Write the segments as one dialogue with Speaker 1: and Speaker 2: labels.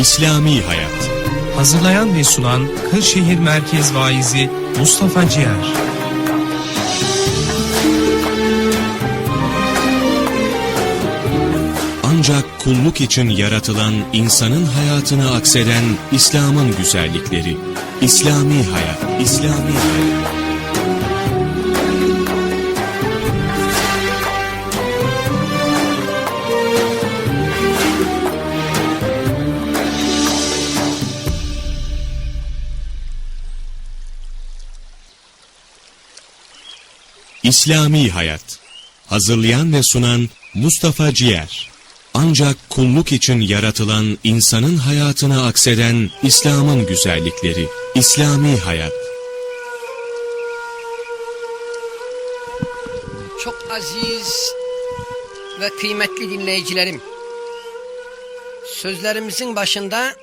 Speaker 1: İslami Hayat
Speaker 2: Hazırlayan ve sunan Kırşehir Merkez Vaizi Mustafa Ciğer.
Speaker 1: Ancak kulluk için yaratılan insanın hayatını akseden İslam'ın güzellikleri. İslami Hayat İslami Hayat İslami Hayat Hazırlayan ve sunan Mustafa Ciğer Ancak kulluk için yaratılan insanın hayatını akseden İslam'ın güzellikleri. İslami Hayat
Speaker 3: Çok aziz ve kıymetli dinleyicilerim. Sözlerimizin başında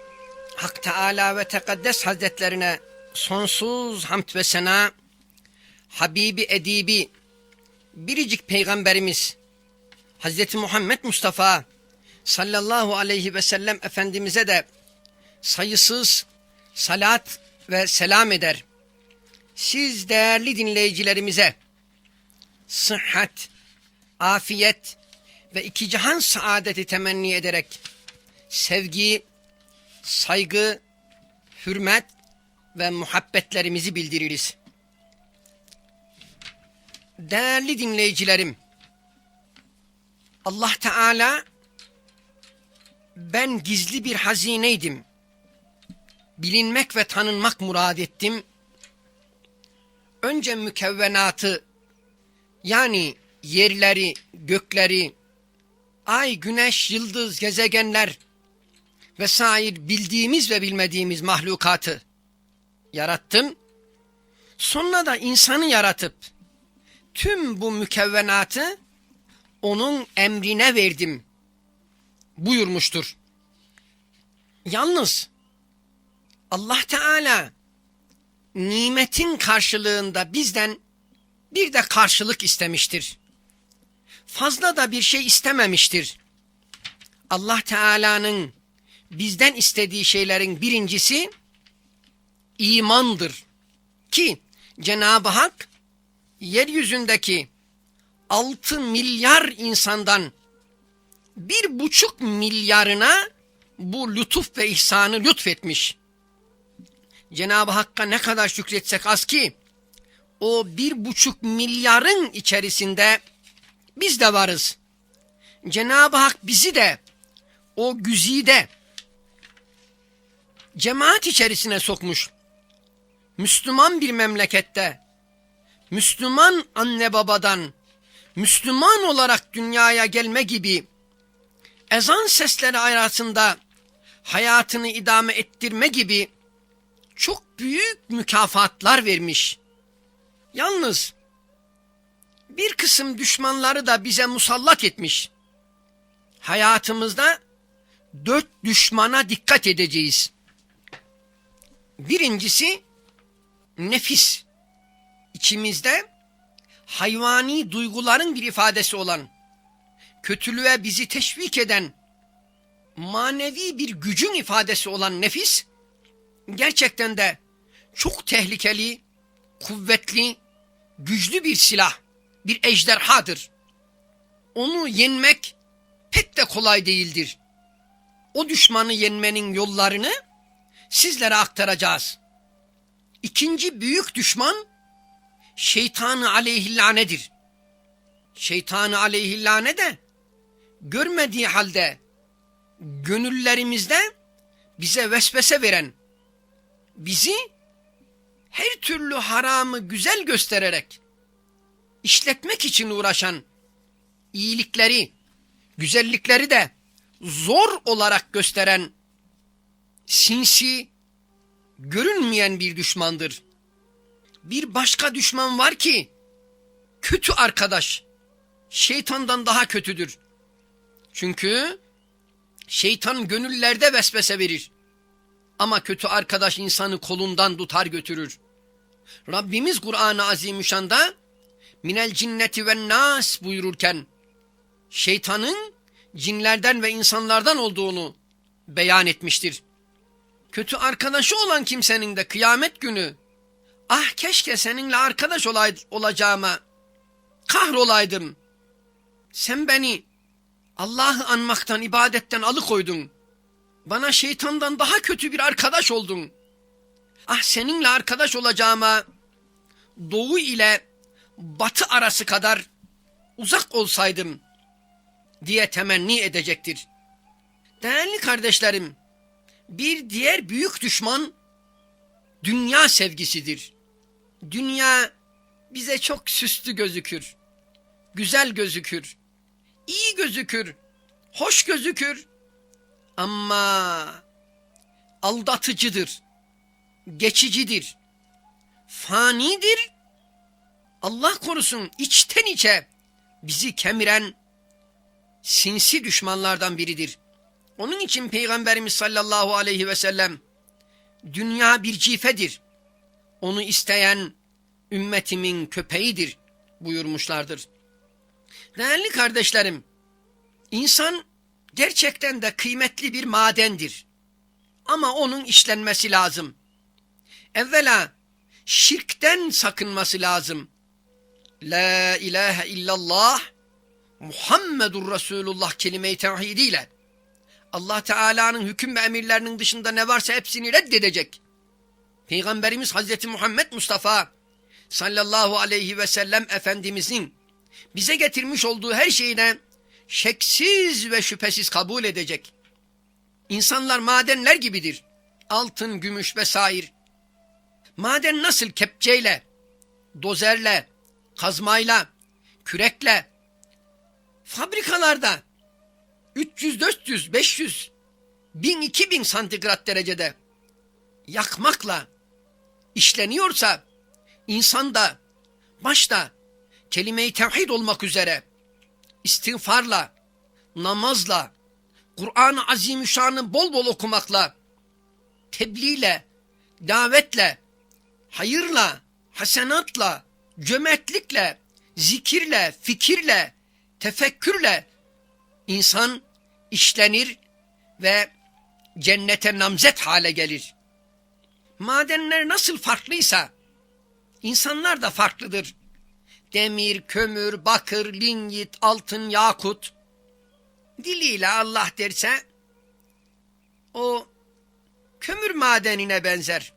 Speaker 3: Hak Teala ve Tekaddes Hazretlerine sonsuz hamd ve sena, Habibi Edibi, biricik peygamberimiz Hazreti Muhammed Mustafa sallallahu aleyhi ve sellem Efendimiz'e de sayısız salat ve selam eder. Siz değerli dinleyicilerimize sıhhat, afiyet ve iki cihan saadeti temenni ederek sevgi, saygı, hürmet ve muhabbetlerimizi bildiririz. Değerli dinleyicilerim, Allah Teala ben gizli bir hazineydim. Bilinmek ve tanınmak murad ettim. Önce mükevvenatı yani yerleri, gökleri, ay, güneş, yıldız, gezegenler vesaire bildiğimiz ve bilmediğimiz mahlukatı yarattım. Sonra da insanı yaratıp tüm bu mükevvenatı onun emrine verdim buyurmuştur. Yalnız Allah Teala nimetin karşılığında bizden bir de karşılık istemiştir. Fazla da bir şey istememiştir. Allah Teala'nın bizden istediği şeylerin birincisi imandır. Ki Cenab-ı Hak yeryüzündeki 6 milyar insandan bir buçuk milyarına bu lütuf ve ihsanı lütfetmiş. Cenab-ı Hakk'a ne kadar şükretsek az ki o bir buçuk milyarın içerisinde biz de varız. Cenab-ı Hak bizi de o güzide cemaat içerisine sokmuş. Müslüman bir memlekette, Müslüman anne babadan, Müslüman olarak dünyaya gelme gibi ezan sesleri arasında hayatını idame ettirme gibi çok büyük mükafatlar vermiş. Yalnız bir kısım düşmanları da bize musallat etmiş. Hayatımızda dört düşmana dikkat edeceğiz. Birincisi nefis. İçimizde hayvani duyguların bir ifadesi olan, kötülüğe bizi teşvik eden, manevi bir gücün ifadesi olan nefis, gerçekten de çok tehlikeli, kuvvetli, güçlü bir silah, bir ejderhadır. Onu yenmek pek de kolay değildir. O düşmanı yenmenin yollarını sizlere aktaracağız. İkinci büyük düşman şeytanı aleyhillanedir. Şeytanı aleyhillane de görmediği halde gönüllerimizde bize vesvese veren, bizi her türlü haramı güzel göstererek işletmek için uğraşan iyilikleri, güzellikleri de zor olarak gösteren sinsi, görünmeyen bir düşmandır. Bir başka düşman var ki kötü arkadaş, şeytandan daha kötüdür. Çünkü şeytan gönüllerde vesvese verir. Ama kötü arkadaş insanı kolundan tutar götürür. Rabbimiz Kur'an-ı Azimüşşan'da minel cinneti ve nas buyururken şeytanın cinlerden ve insanlardan olduğunu beyan etmiştir. Kötü arkadaşı olan kimsenin de kıyamet günü ah keşke seninle arkadaş olay, olacağıma kahrolaydım. Sen beni Allah'ı anmaktan, ibadetten alıkoydun. Bana şeytandan daha kötü bir arkadaş oldun. Ah seninle arkadaş olacağıma doğu ile batı arası kadar uzak olsaydım diye temenni edecektir. Değerli kardeşlerim, bir diğer büyük düşman dünya sevgisidir. Dünya bize çok süslü gözükür, güzel gözükür, iyi gözükür, hoş gözükür ama aldatıcıdır, geçicidir, fanidir. Allah korusun içten içe bizi kemiren sinsi düşmanlardan biridir. Onun için Peygamberimiz sallallahu aleyhi ve sellem dünya bir cifedir. Onu isteyen ümmetimin köpeğidir buyurmuşlardır. Değerli kardeşlerim, insan gerçekten de kıymetli bir madendir. Ama onun işlenmesi lazım. Evvela şirkten sakınması lazım. La ilahe illallah Muhammedur Resulullah kelime-i tevhidiyle Allah Teala'nın hüküm ve emirlerinin dışında ne varsa hepsini reddedecek. Peygamberimiz Hazreti Muhammed Mustafa sallallahu aleyhi ve sellem Efendimizin bize getirmiş olduğu her şeyine şeksiz ve şüphesiz kabul edecek. İnsanlar madenler gibidir. Altın, gümüş vesaire. Maden nasıl kepçeyle, dozerle, kazmayla, kürekle, fabrikalarda 300, 400, 500, 1000, 2000 santigrat derecede yakmakla işleniyorsa insan da başta kelime-i tevhid olmak üzere istiğfarla, namazla, Kur'an-ı Azimüşşan'ı bol bol okumakla, tebliğle, davetle, hayırla, hasenatla, cömertlikle, zikirle, fikirle, tefekkürle insan işlenir ve cennete namzet hale gelir. Madenler nasıl farklıysa insanlar da farklıdır. Demir, kömür, bakır, linyit, altın, yakut diliyle Allah derse o kömür madenine benzer.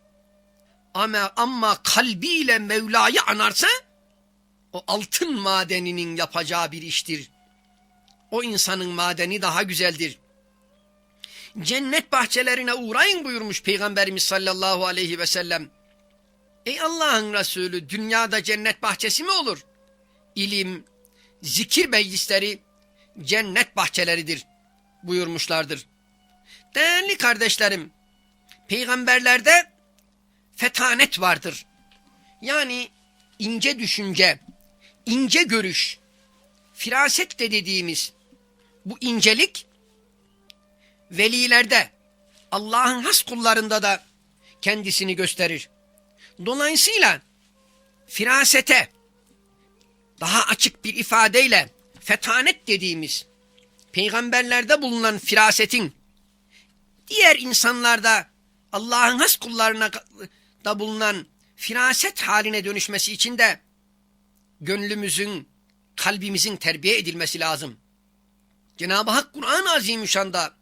Speaker 3: Ama, ama kalbiyle Mevla'yı anarsa o altın madeninin yapacağı bir iştir. O insanın madeni daha güzeldir. Cennet bahçelerine uğrayın buyurmuş Peygamberimiz sallallahu aleyhi ve sellem. Ey Allah'ın Resulü dünyada cennet bahçesi mi olur? İlim, zikir meclisleri cennet bahçeleridir buyurmuşlardır. Değerli kardeşlerim, peygamberlerde fetanet vardır. Yani ince düşünce, ince görüş, firaset de dediğimiz bu incelik velilerde, Allah'ın has kullarında da kendisini gösterir. Dolayısıyla firasete daha açık bir ifadeyle fetanet dediğimiz peygamberlerde bulunan firasetin diğer insanlarda Allah'ın has kullarına da bulunan firaset haline dönüşmesi için de gönlümüzün, kalbimizin terbiye edilmesi lazım. Cenab-ı Hak Kur'an-ı Azimüşşan'da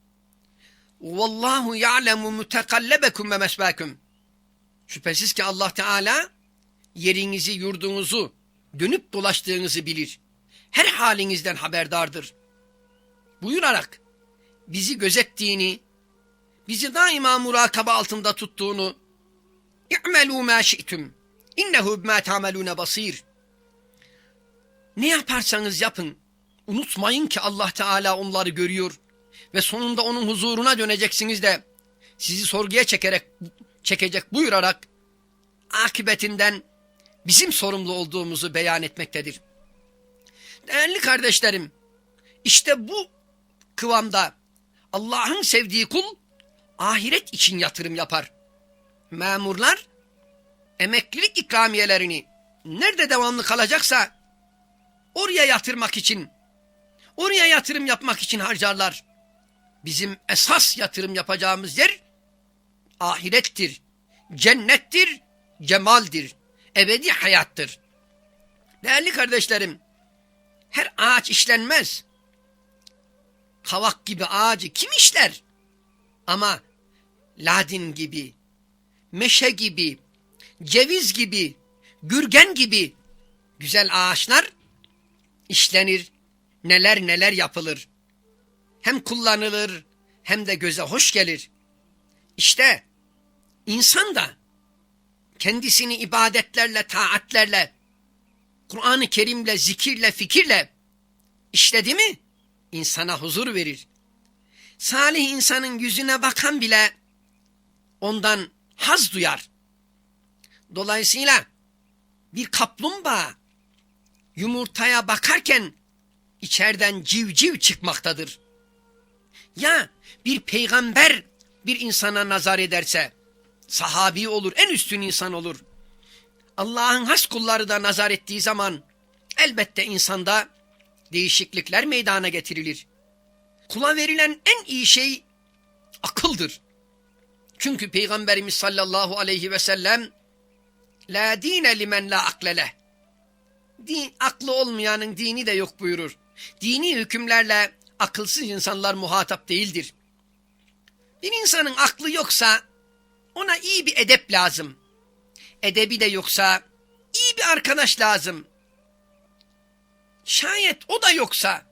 Speaker 3: Vallahu ya'lemu mutekallabekum ve mesbakum. Şüphesiz ki Allah Teala yerinizi, yurdunuzu, dönüp dolaştığınızı bilir. Her halinizden haberdardır. Buyurarak bizi gözettiğini, bizi daima murakaba altında tuttuğunu İ'melû mâ şi'tüm innehu bimâ ta'melûne basîr Ne yaparsanız yapın unutmayın ki Allah Teala onları görüyor ve sonunda onun huzuruna döneceksiniz de sizi sorguya çekerek çekecek buyurarak akıbetinden bizim sorumlu olduğumuzu beyan etmektedir. Değerli kardeşlerim, işte bu kıvamda Allah'ın sevdiği kul ahiret için yatırım yapar. Memurlar emeklilik ikramiyelerini nerede devamlı kalacaksa oraya yatırmak için, oraya yatırım yapmak için harcarlar. Bizim esas yatırım yapacağımız yer ahirettir, cennettir, cemaldir, ebedi hayattır. Değerli kardeşlerim, her ağaç işlenmez. Kavak gibi ağacı kim işler? Ama ladin gibi, meşe gibi, ceviz gibi, gürgen gibi güzel ağaçlar işlenir, neler neler yapılır. Hem kullanılır hem de göze hoş gelir. İşte insan da kendisini ibadetlerle, taatlerle, Kur'an-ı Kerim'le, zikirle, fikirle işledi mi insana huzur verir. Salih insanın yüzüne bakan bile ondan haz duyar. Dolayısıyla bir kaplumbağa yumurtaya bakarken içeriden civciv çıkmaktadır. Ya bir peygamber bir insana nazar ederse sahabi olur, en üstün insan olur. Allah'ın has kulları da nazar ettiği zaman elbette insanda değişiklikler meydana getirilir. Kula verilen en iyi şey akıldır. Çünkü Peygamberimiz sallallahu aleyhi ve sellem La dine limen la aklele. Din, aklı olmayanın dini de yok buyurur. Dini hükümlerle akılsız insanlar muhatap değildir. Bir insanın aklı yoksa ona iyi bir edep lazım. Edebi de yoksa iyi bir arkadaş lazım. Şayet o da yoksa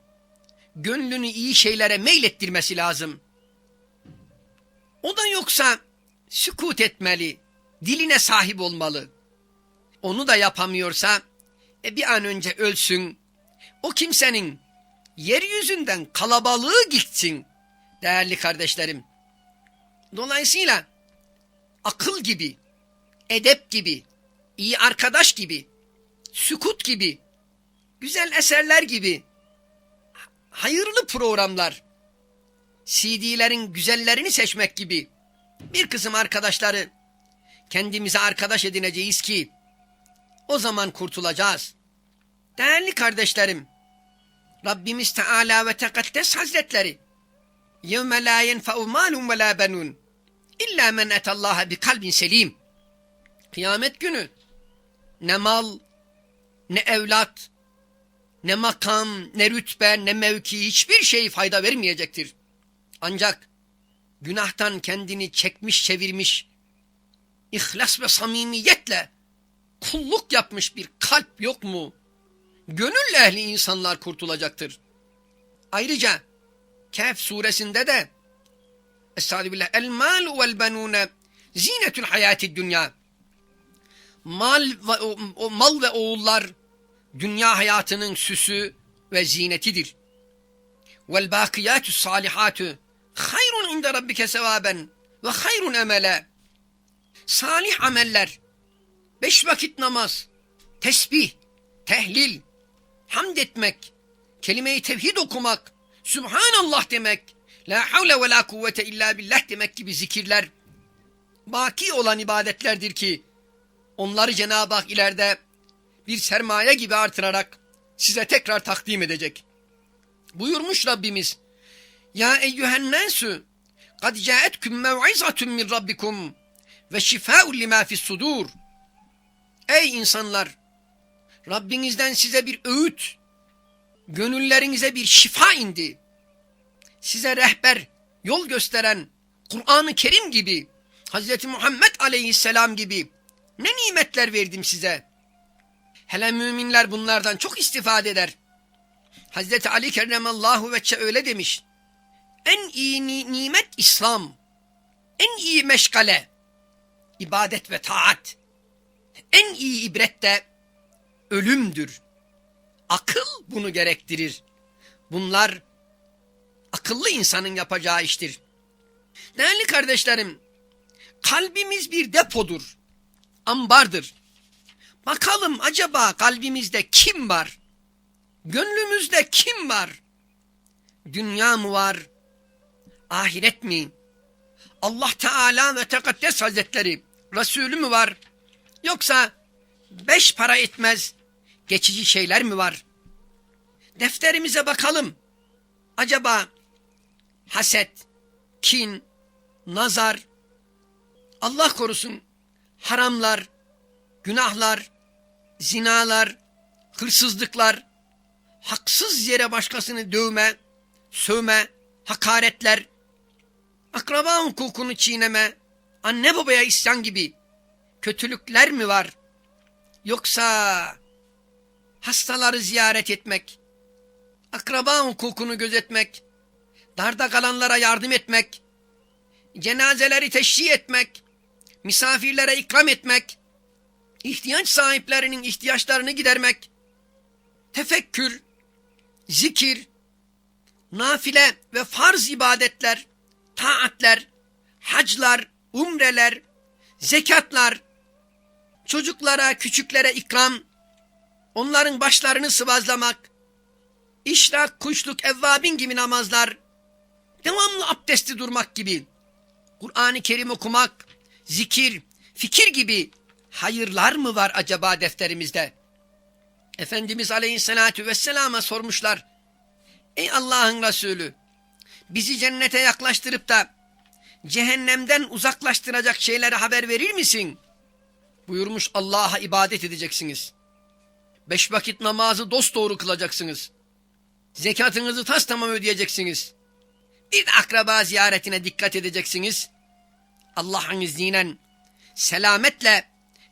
Speaker 3: gönlünü iyi şeylere meylettirmesi lazım. O da yoksa sükut etmeli, diline sahip olmalı. Onu da yapamıyorsa e bir an önce ölsün. O kimsenin yeryüzünden kalabalığı gitsin değerli kardeşlerim. Dolayısıyla akıl gibi, edep gibi, iyi arkadaş gibi, sükut gibi, güzel eserler gibi, hayırlı programlar, CD'lerin güzellerini seçmek gibi bir kısım arkadaşları kendimize arkadaş edineceğiz ki o zaman kurtulacağız. Değerli kardeşlerim, Rabbimiz Teala ve Tekaddes Hazretleri يَوْمَ لَا يَنْفَعُ مَالٌ وَلَا بَنُونَ İlla men etallaha bi kalbin selim. Kıyamet günü ne mal, ne evlat, ne makam, ne rütbe, ne mevki hiçbir şey fayda vermeyecektir. Ancak günahtan kendini çekmiş çevirmiş, ihlas ve samimiyetle kulluk yapmış bir kalp yok mu? Gönül ehli insanlar kurtulacaktır. Ayrıca Kehf suresinde de Estağfirullah. El malu vel benune zinetül hayati dünya. Mal ve, o, o mal ve oğullar dünya hayatının süsü ve zinetidir. Vel bakiyatü salihatü hayrun inde rabbike sevaben ve hayrun emele. Salih ameller, beş vakit namaz, tesbih, tehlil, hamd etmek, kelime-i tevhid okumak, Subhanallah demek, La havle ve la kuvvete illa billah demek gibi zikirler baki olan ibadetlerdir ki onları Cenab-ı Hak ileride bir sermaye gibi artırarak size tekrar takdim edecek. Buyurmuş Rabbimiz Ya eyyühen nasu kad caetküm mev'izatun min rabbikum ve şifâ'un limâ fissudur Ey insanlar! Rabbinizden size bir öğüt, gönüllerinize bir şifa indi size rehber, yol gösteren Kur'an-ı Kerim gibi, Hz. Muhammed aleyhisselam gibi ne nimetler verdim size. Hele müminler bunlardan çok istifade eder. Hz. Ali kerremallahu veçe öyle demiş. En iyi ni nimet İslam. En iyi meşgale ibadet ve taat. En iyi ibret de ölümdür. Akıl bunu gerektirir. Bunlar akıllı insanın yapacağı iştir. Değerli kardeşlerim, kalbimiz bir depodur, ambardır. Bakalım acaba kalbimizde kim var? Gönlümüzde kim var? Dünya mı var? Ahiret mi? Allah Teala ve Tekaddes Hazretleri, Resulü mü var? Yoksa beş para etmez geçici şeyler mi var? Defterimize bakalım. Acaba haset, kin, nazar, Allah korusun haramlar, günahlar, zinalar, hırsızlıklar, haksız yere başkasını dövme, sövme, hakaretler, akraba hukukunu çiğneme, anne babaya isyan gibi kötülükler mi var? Yoksa hastaları ziyaret etmek, akraba hukukunu gözetmek, darda kalanlara yardım etmek, cenazeleri teşhi etmek, misafirlere ikram etmek, ihtiyaç sahiplerinin ihtiyaçlarını gidermek, tefekkür, zikir, nafile ve farz ibadetler, taatler, haclar, umreler, zekatlar, çocuklara, küçüklere ikram, onların başlarını sıvazlamak, işrak, kuşluk, evvabin gibi namazlar, devamlı abdesti durmak gibi, Kur'an-ı Kerim okumak, zikir, fikir gibi hayırlar mı var acaba defterimizde? Efendimiz Aleyhisselatü Vesselam'a sormuşlar. Ey Allah'ın Resulü, bizi cennete yaklaştırıp da cehennemden uzaklaştıracak şeylere haber verir misin? Buyurmuş Allah'a ibadet edeceksiniz. Beş vakit namazı dosdoğru kılacaksınız. Zekatınızı tas tamam ödeyeceksiniz. Bir de akraba ziyaretine dikkat edeceksiniz. Allah'ın izniyle selametle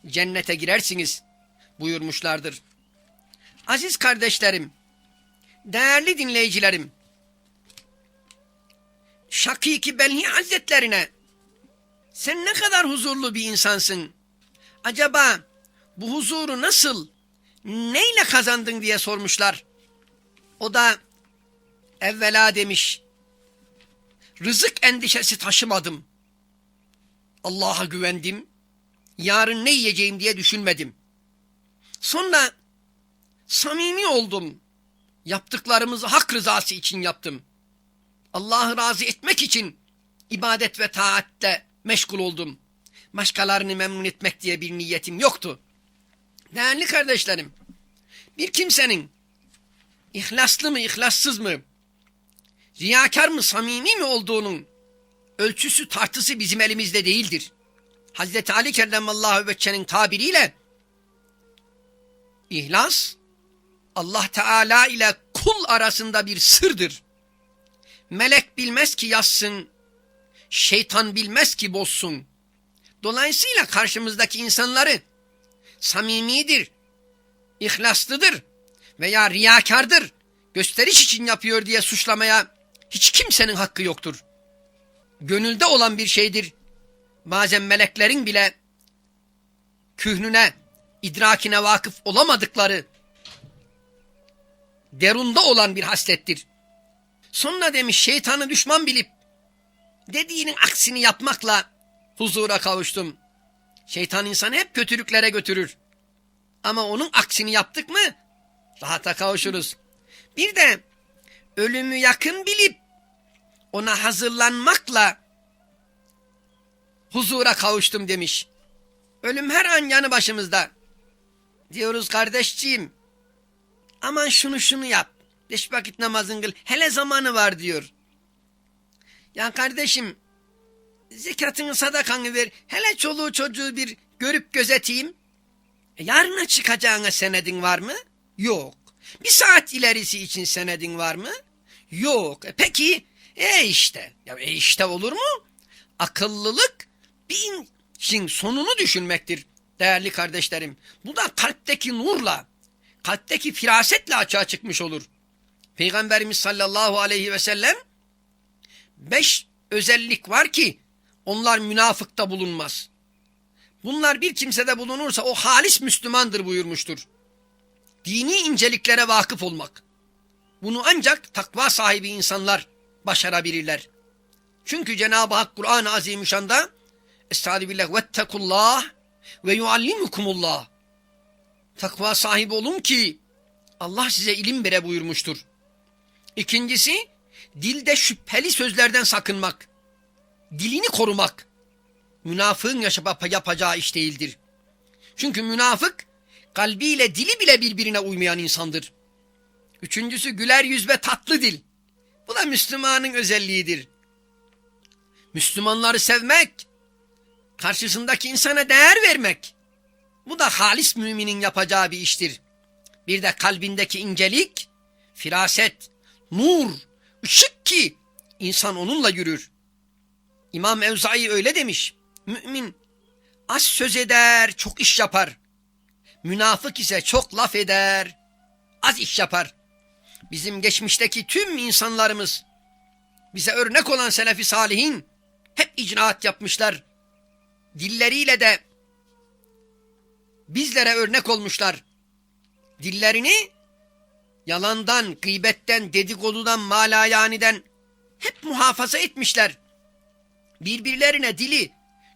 Speaker 3: cennete girersiniz buyurmuşlardır. Aziz kardeşlerim, değerli dinleyicilerim, Şakiki Belhi Hazretlerine sen ne kadar huzurlu bir insansın. Acaba bu huzuru nasıl, neyle kazandın diye sormuşlar. O da evvela demiş, rızık endişesi taşımadım. Allah'a güvendim, yarın ne yiyeceğim diye düşünmedim. Sonra samimi oldum. Yaptıklarımızı hak rızası için yaptım. Allah'ı razı etmek için ibadet ve taatle meşgul oldum. Başkalarını memnun etmek diye bir niyetim yoktu. Değerli kardeşlerim, bir kimsenin ihlaslı mı, ihlassız mı, riyakar mı, samimi mi olduğunun ölçüsü tartısı bizim elimizde değildir. Hazreti Ali Kerremallahu Veçe'nin tabiriyle ihlas Allah Teala ile kul arasında bir sırdır. Melek bilmez ki yazsın, şeytan bilmez ki bozsun. Dolayısıyla karşımızdaki insanları samimidir, ihlaslıdır veya riyakardır, gösteriş için yapıyor diye suçlamaya hiç kimsenin hakkı yoktur. Gönülde olan bir şeydir. Bazen meleklerin bile kühnüne, idrakine vakıf olamadıkları derunda olan bir haslettir. Sonra demiş şeytanı düşman bilip dediğinin aksini yapmakla huzura kavuştum. Şeytan insanı hep kötülüklere götürür. Ama onun aksini yaptık mı rahata kavuşuruz. Bir de ölümü yakın bilip ona hazırlanmakla huzura kavuştum demiş. Ölüm her an yanı başımızda. Diyoruz kardeşciğim aman şunu şunu yap. Beş vakit namazın kıl. Hele zamanı var diyor. Ya kardeşim zekatını sadakanı ver. Hele çoluğu çocuğu bir görüp gözeteyim. E, yarına çıkacağına senedin var mı? Yok. Bir saat ilerisi için senedin var mı? Yok. E, peki e işte. Ya e işte olur mu? Akıllılık bir işin sonunu düşünmektir değerli kardeşlerim. Bu da kalpteki nurla, kalpteki firasetle açığa çıkmış olur. Peygamberimiz sallallahu aleyhi ve sellem beş özellik var ki onlar münafıkta bulunmaz. Bunlar bir kimsede bulunursa o halis Müslümandır buyurmuştur. Dini inceliklere vakıf olmak. Bunu ancak takva sahibi insanlar başarabilirler. Çünkü Cenab-ı Hak Kur'an-ı Azimüşşan'da Estağfirullah vettekullah ve yuallimukumullah. Takva sahibi olun ki Allah size ilim vere buyurmuştur. İkincisi dilde şüpheli sözlerden sakınmak. Dilini korumak. Münafığın yapacağı iş değildir. Çünkü münafık kalbiyle dili bile birbirine uymayan insandır. Üçüncüsü güler yüz ve tatlı dil. Bu da Müslümanın özelliğidir. Müslümanları sevmek, Karşısındaki insana değer vermek. Bu da halis müminin yapacağı bir iştir. Bir de kalbindeki incelik, firaset, nur, ışık ki insan onunla yürür. İmam Evzai öyle demiş. Mümin az söz eder, çok iş yapar. Münafık ise çok laf eder, az iş yapar. Bizim geçmişteki tüm insanlarımız bize örnek olan selefi salihin hep icraat yapmışlar. Dilleriyle de bizlere örnek olmuşlar. Dillerini yalandan, gıybetten, dedikodudan, malayaniden hep muhafaza etmişler. Birbirlerine dili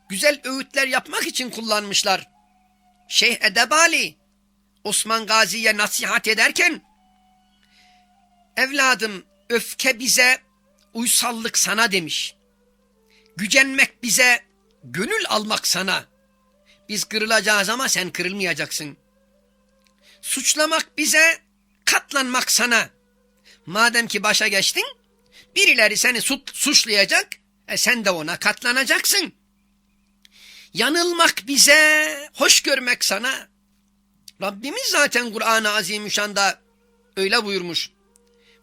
Speaker 3: güzel öğütler yapmak için kullanmışlar. Şeyh Edebali Osman Gazi'ye nasihat ederken evladım öfke bize uysallık sana demiş. Gücenmek bize gönül almak sana. Biz kırılacağız ama sen kırılmayacaksın. Suçlamak bize katlanmak sana. Madem ki başa geçtin, birileri seni su- suçlayacak, e sen de ona katlanacaksın. Yanılmak bize, hoş görmek sana. Rabbimiz zaten Kur'an-ı Azimüşşan'da öyle buyurmuş.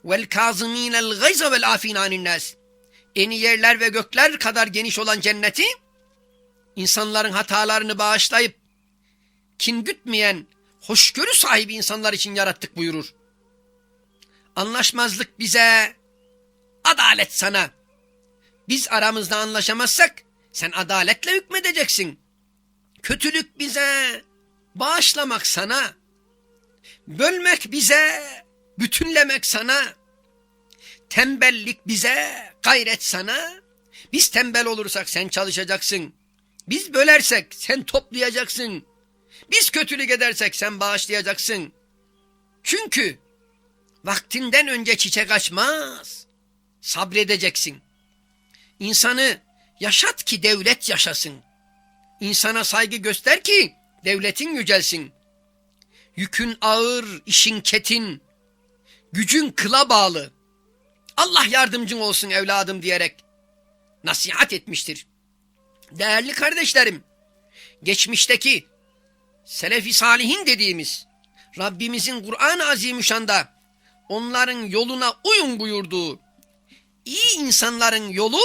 Speaker 3: Vel kazimînel gayza vel afîn anin nas. Eni yerler ve gökler kadar geniş olan cenneti insanların hatalarını bağışlayıp kin gütmeyen hoşgörü sahibi insanlar için yarattık buyurur. Anlaşmazlık bize, adalet sana. Biz aramızda anlaşamazsak sen adaletle hükmedeceksin. Kötülük bize, bağışlamak sana. Bölmek bize, bütünlemek sana. Tembellik bize, gayret sana. Biz tembel olursak sen çalışacaksın. Biz bölersek sen toplayacaksın. Biz kötülük edersek sen bağışlayacaksın. Çünkü vaktinden önce çiçek açmaz. Sabredeceksin. İnsanı yaşat ki devlet yaşasın. İnsana saygı göster ki devletin yücelsin. Yükün ağır, işin ketin, gücün kıla bağlı. Allah yardımcın olsun evladım diyerek nasihat etmiştir. Değerli kardeşlerim, geçmişteki Selefi Salihin dediğimiz Rabbimizin Kur'an-ı Azimüşşan'da onların yoluna uyun buyurduğu iyi insanların yolu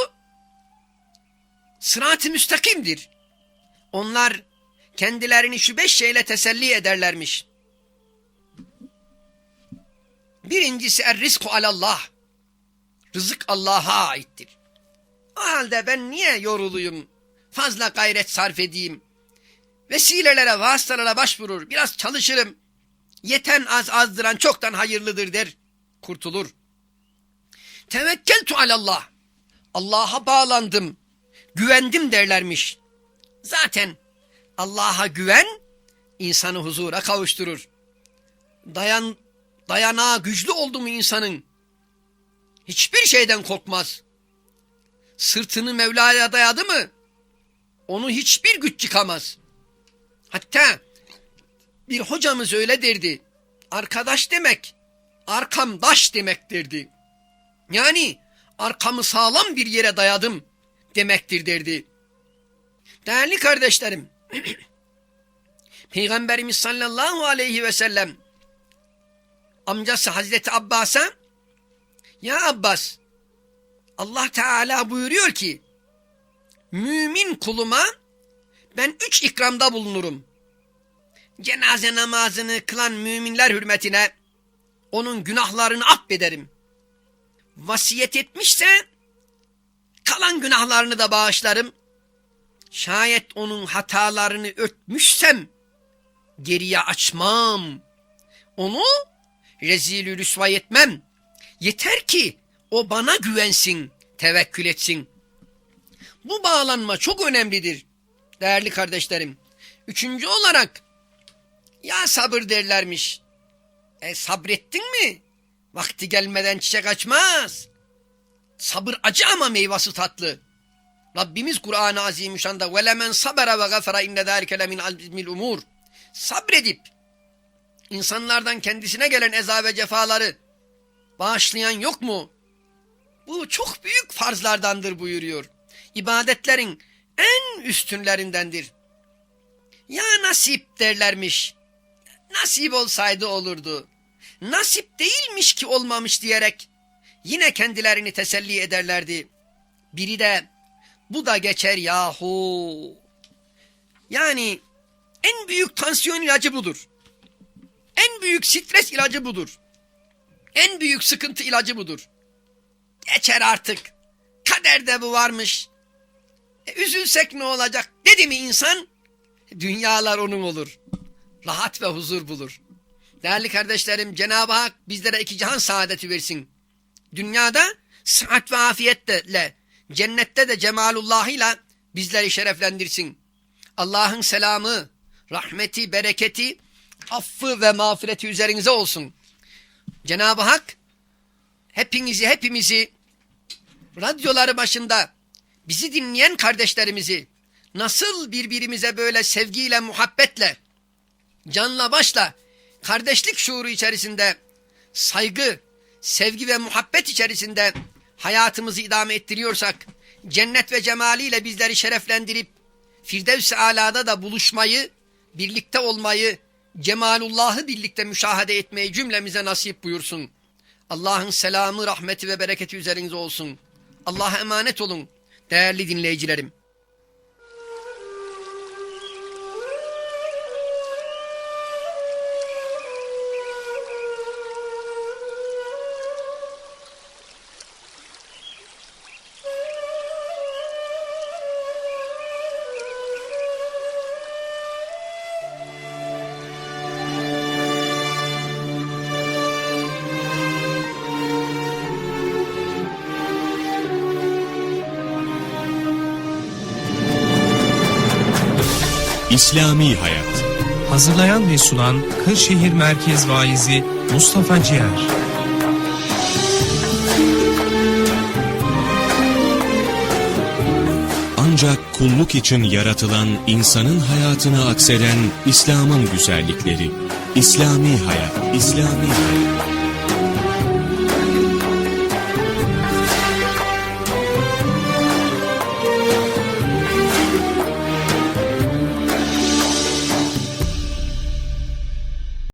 Speaker 3: sırat-ı müstakimdir. Onlar kendilerini şu beş şeyle teselli ederlermiş. Birincisi er rizku alallah. Rızık Allah'a aittir. O halde ben niye yoruluyum? Fazla gayret sarf edeyim. Vesilelere, vasıtalara başvurur. Biraz çalışırım. Yeten az azdıran çoktan hayırlıdır der. Kurtulur. Tevekkeltu alallah. Allah'a bağlandım. Güvendim derlermiş. Zaten Allah'a güven insanı huzura kavuşturur. Dayan, dayanağı güçlü oldu mu insanın hiçbir şeyden korkmaz. Sırtını Mevla'ya dayadı mı onu hiçbir güç çıkamaz. Hatta bir hocamız öyle derdi. Arkadaş demek arkamdaş demek derdi. Yani arkamı sağlam bir yere dayadım demektir derdi. Değerli kardeşlerim, Peygamberimiz sallallahu aleyhi ve sellem amcası Hazreti Abbas'a Ya Abbas Allah Teala buyuruyor ki mümin kuluma ben üç ikramda bulunurum. Cenaze namazını kılan müminler hürmetine onun günahlarını affederim. Vasiyet etmişse kalan günahlarını da bağışlarım. Şayet onun hatalarını örtmüşsem geriye açmam. Onu rezilü rüsvay etmem. Yeter ki o bana güvensin, tevekkül etsin. Bu bağlanma çok önemlidir değerli kardeşlerim. Üçüncü olarak ya sabır derlermiş. E sabrettin mi? Vakti gelmeden çiçek açmaz. Sabır acı ama meyvası tatlı. Rabbimiz Kur'an-ı Azimüşşan'da ve lemen sabere ve gafara inne zâlike lemin umur. Sabredip insanlardan kendisine gelen eza ve cefaları bağışlayan yok mu? Bu çok büyük farzlardandır buyuruyor. İbadetlerin en üstünlerindendir. Ya nasip derlermiş. Nasip olsaydı olurdu. Nasip değilmiş ki olmamış diyerek yine kendilerini teselli ederlerdi. Biri de bu da geçer yahu. Yani en büyük tansiyon ilacı budur. En büyük stres ilacı budur. En büyük sıkıntı ilacı budur. Geçer artık. Kaderde bu varmış. E, üzülsek ne olacak dedi mi insan? Dünyalar onun olur. Rahat ve huzur bulur. Değerli kardeşlerim Cenab-ı Hak bizlere iki cihan saadeti versin. Dünyada sıhhat ve afiyetle, cennette de cemalullahıyla bizleri şereflendirsin. Allah'ın selamı, rahmeti, bereketi, affı ve mağfireti üzerinize olsun. Cenab-ı Hak hepinizi hepimizi radyoları başında bizi dinleyen kardeşlerimizi nasıl birbirimize böyle sevgiyle, muhabbetle, canla başla, kardeşlik şuuru içerisinde, saygı, sevgi ve muhabbet içerisinde hayatımızı idame ettiriyorsak, cennet ve cemaliyle bizleri şereflendirip, Firdevs-i Ala'da da buluşmayı, birlikte olmayı, cemalullahı birlikte müşahede etmeyi cümlemize nasip buyursun. Allah'ın selamı, rahmeti ve bereketi üzerinize olsun. Allah'a emanet olun değerli dinleyicilerim.
Speaker 1: İslami Hayat
Speaker 2: Hazırlayan ve sunan Kırşehir Merkez Vaizi Mustafa Ciğer.
Speaker 1: ancak kulluk için yaratılan insanın hayatına akseden İslam'ın güzellikleri. İslami Hayat, İslami Hayat.